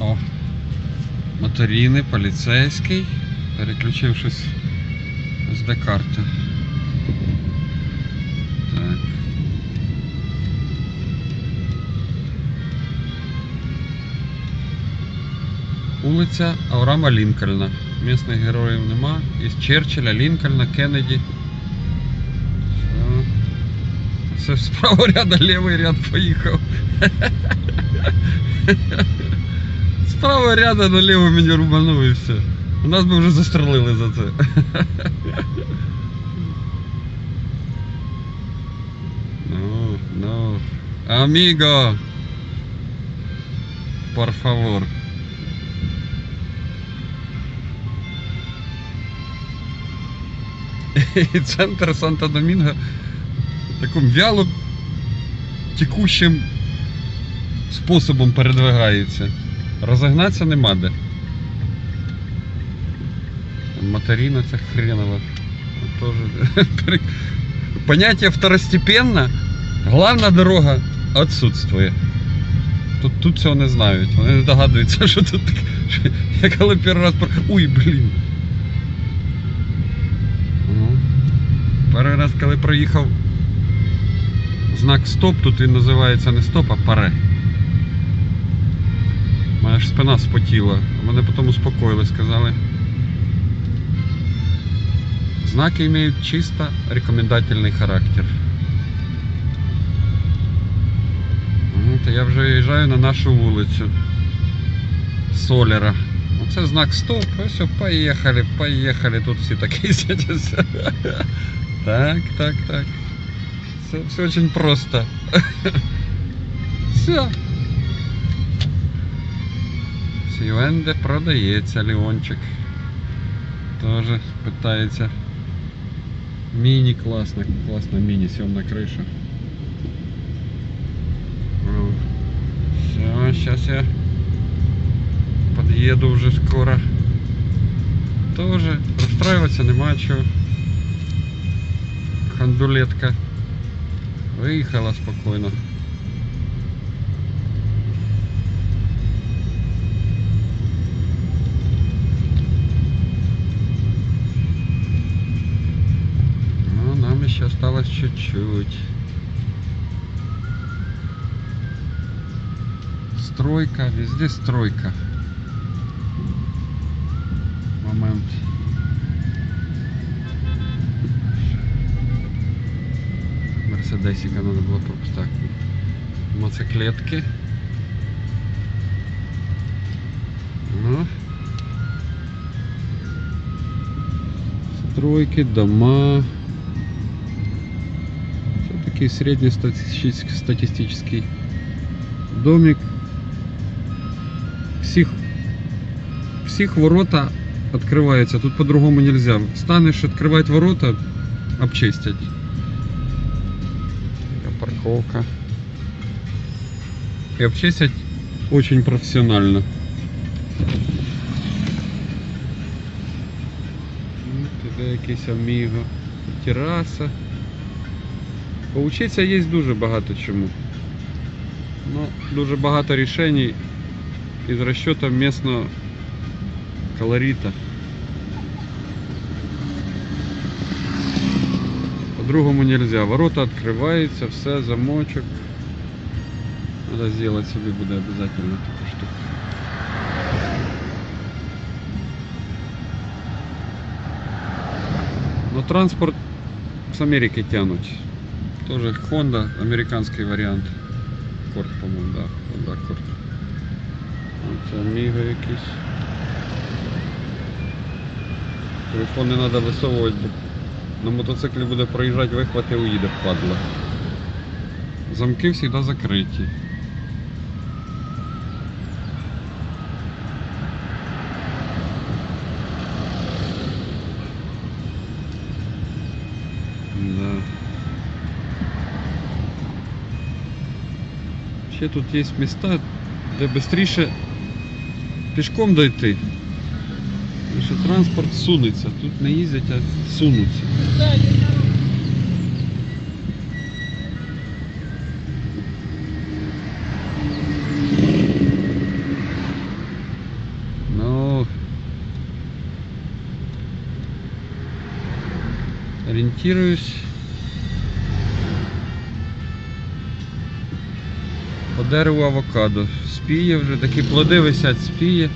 О, моторіни, поліцейський. Переключив щось з карти. Так. Вулиця Авраама Лінкольна. Місних героїв нема. Із Черчилля, Лінкольна, Кеннеді. Все. Правого ряда, лівий ряд поїхав. З правого ряда на лівий мені рубанув і все. У нас би вже застрелили за це. Ну, ну. Аміго. Por favor. І центр Санта-Домінго таким вяло текущим способом передвигається. Розогнатися нема де. Моторина це хреново. Тоже. Понятие второстепенно. Главна дорога отсутствує. Тут, тут цього не знають. Вони не догадуються, що тут таке. Я коли перший раз. Ой, блін. Ну, Перший раз, коли проїхав знак стоп, тут він називається не стоп, а паре. Моя ж спина спотіла. Мене потім успокоїли, сказали. Знаки имеют чисто рекомендательный характер. Ну, то я вже виїжджаю на нашу вулицю Солера. Оце знак стоп. Ось, поїхали, поїхали. Тут всі такі сидять. Так, так, так. Все, все очень просто. Все. Сівенде продається, Леончик. Тоже питається. Міні класно, класна міні сьомна криша. Все, сейчас я подъеду уже скоро. Тоже расстраиваться нема чого. Хандулетка виїхала спокійно. Осталось чуть-чуть. Стройка, везде стройка. Момент. Мерседесика надо было пропускать. Моциклетки. Ну. Стройки, дома Все-таки среднестатистический статистический домик. Всіх, всіх ворота відкриваються. Тут по-другому нельзя. Станеш відкривати ворота, обчистять. Така парковка. І обчистять очень професіонально. Ну, Туди якийсь аміго. Тераса. Поучитися є дуже багато чому. Ну, дуже багато рішень із розчетом місного колорита. По-другому нельзя. Ворота открываются, все, замочек. Надо сделать себе буде обязательно таку штуку. Но транспорт с Америки тянуть. Тоже Honda, американский вариант. Корт, по-моему, да. Honda Корт. Це Amigo якийсь. Телефон не треба висовувати, бо на мотоциклі буде проїжджати, вихвати уїде, падла. Замки завжди закриті. Ще тут є міста, де швидше пішком дойти. Тому що транспорт сунется. Тут не їздять, а сунуться. Ну. ориентируюсь По дереву авокадо. Спіє вже, такі плоди висять, спіє.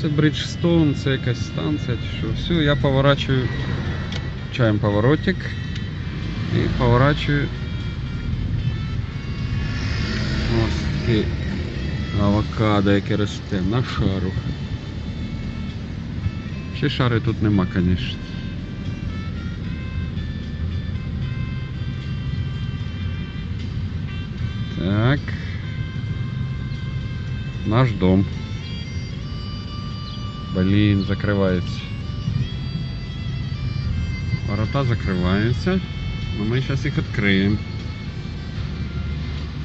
Це Бриджстоун, це якась станція чи що. Все, я поворачую. Включаємо поворотик. І поворачую. Ось такий авокадо, яке росте на шару. Ще шари тут нема, звісно. Наш дом. Блин, закрывается. Ворота закрываются. Но мы сейчас их откроем.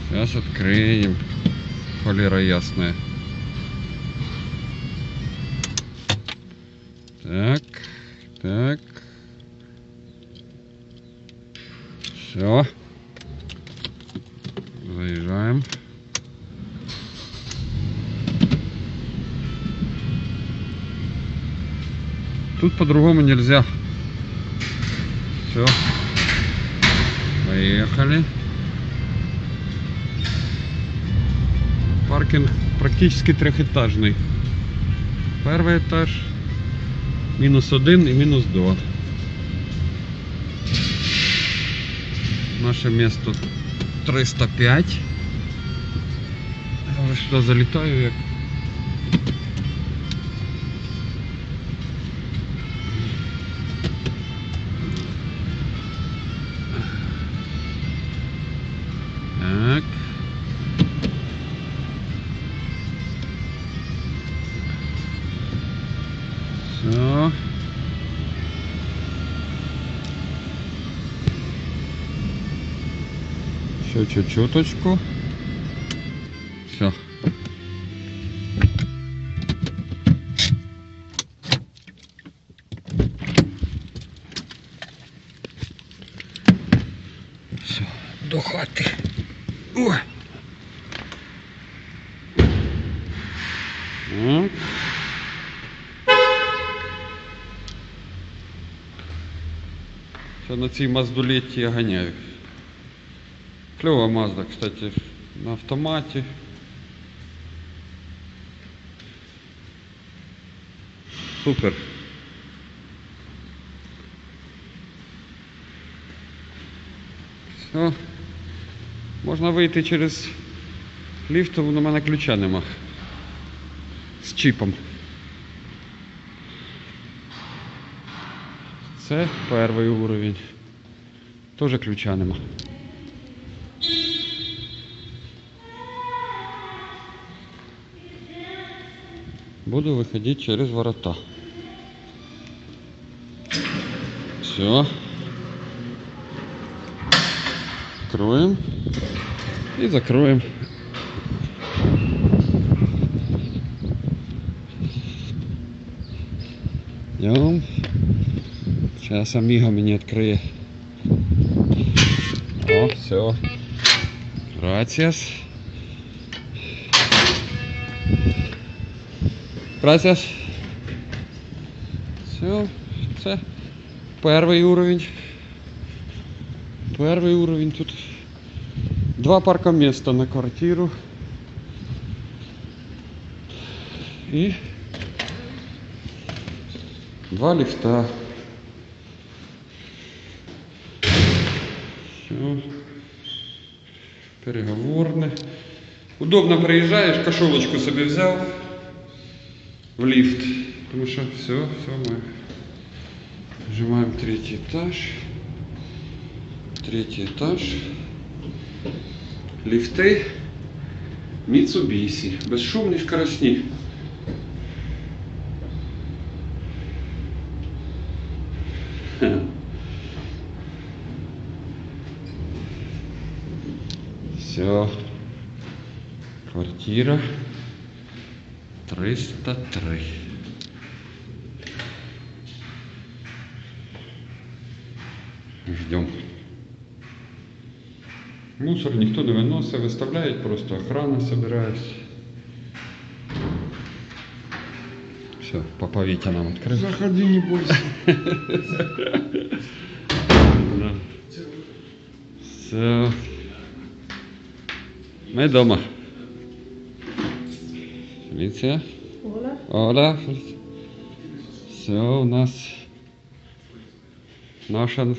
Сейчас откроем. Холера ясная. Так, Тут по-другому нельзя. Все. Поехали. Паркинг практически трехэтажный. Первый этаж, мінус один і мінус два. Наше місто 305. Я вже сюди залітаю як. Все. Еще чуть-чуточку. Все. Все, до хати. Ой. Так. На цій маздулеті я ганяю. Кльова мазда, кстати, на автоматі. Супер. Все. Можна вийти через ліфт, тому на мене ключа нема. З чіпом. Це перший уровень. Тоже ключа нема. Буду выходить через ворота. Все. Откроем. И закроем. Идем. Сейчас Амиго мне открыет. О, все. Gracias. Gracias. Все, це перший уровень. Перший уровень тут. Два парка места на квартиру. І два лифта. Все. Переговорне. Удобно приїжджаєш, кошелочку собі взяв в лифт. Потому что все, все, мы нажимаем третий этаж. Третий этаж. Лифты Mitsubishi. Безшумні скоростні. Все. Квартира 303. Ждем. Мусор ніхто не виносить, виставляють, просто охрана собирається. Все, папа Витя нам открыл. Заходи, не бойся. Все. Ми дома. Оля. Оля. Все у нас наша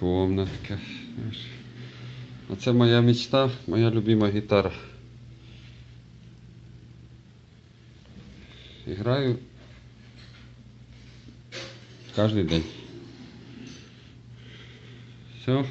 комнатка. А це моя мечта, моя любима гітара. Играю кожен день. Все.